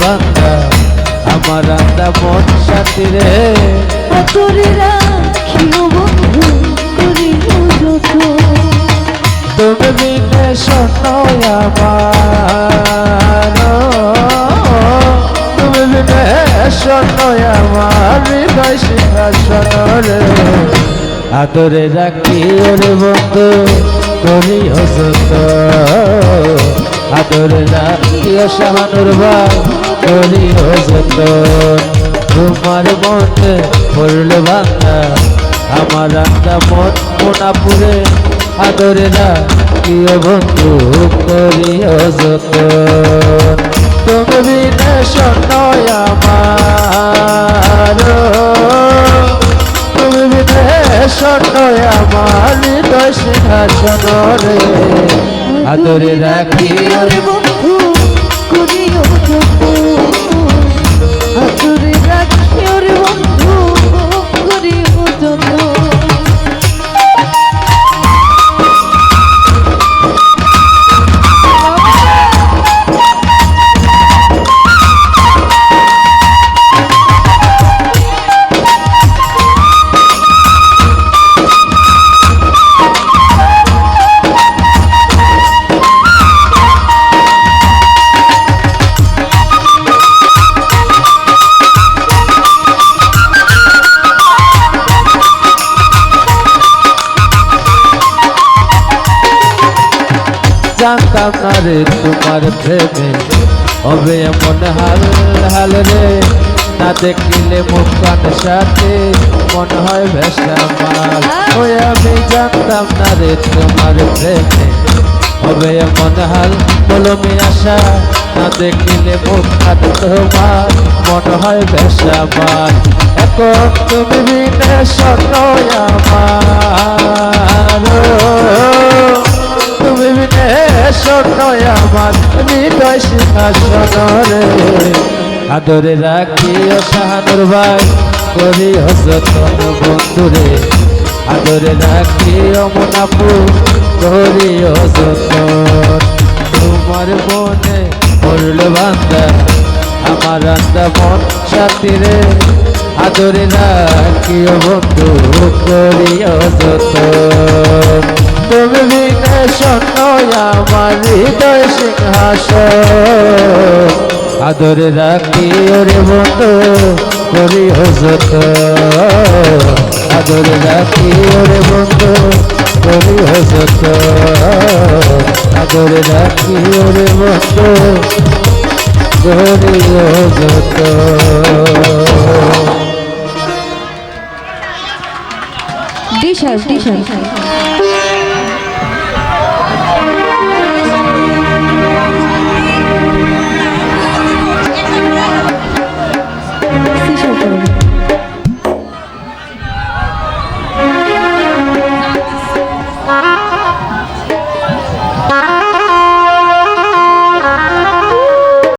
বান্দা আমার আন্দা মন সাথী রে। তোরে রাখিও বন্ধু করিও যত তুমি বিনে শোনো আমার। তুমি বিনে শোনো আমার হৃদয় সিংহাসন রে আদরে রাখি ওরে বন্ধু করি হসত আদরে রাখি শাহানুর ভাই করি হসত তোমার মনে পড়লে বাংলা আমার আন্দা মন মোনাপুরে আদরে না প্রিয় বন্ধু করিও যত তুমি বিনে নয় আমার। তুমি বিনে নয় আমার। হৃদয় সিংহাসন। রে আদরে রাখি ওরে বন্ধু জানতাম না রে তোমার প্রেমে। হবে এমন হাল হাল রে, না দেখিলে মুখ কান সাথে। মন হয় ভেসা মাল ওই আমি জানতাম না রে তোমার প্রেমে। হবে এমন হাল বলো মি আশা, না দেখিলে মুখ কান তোমার। মন হয় ভেসা মাল এখন তুমি বিনে স্বর্ণ আমার। আদরে রাখি ও শাহানুর ভাই করি হসতন বন্ধু রে আদরে রাখি ও মোনাপু করি হসতন তোমার মনে পড়ল বান্দা, আমার আন্দা মন সাথী রে আদরে রাখি ও বন্ধু করি হসতন আমার হৃদয় সিংহাসন। আদরে রাখি ওরে বন্ধু, করি হজত আদরে রাখি ওরে বন্ধু, করি হজত আদরে রাখি ওরে বন্ধু, করি হজত দিশা দিশা Thank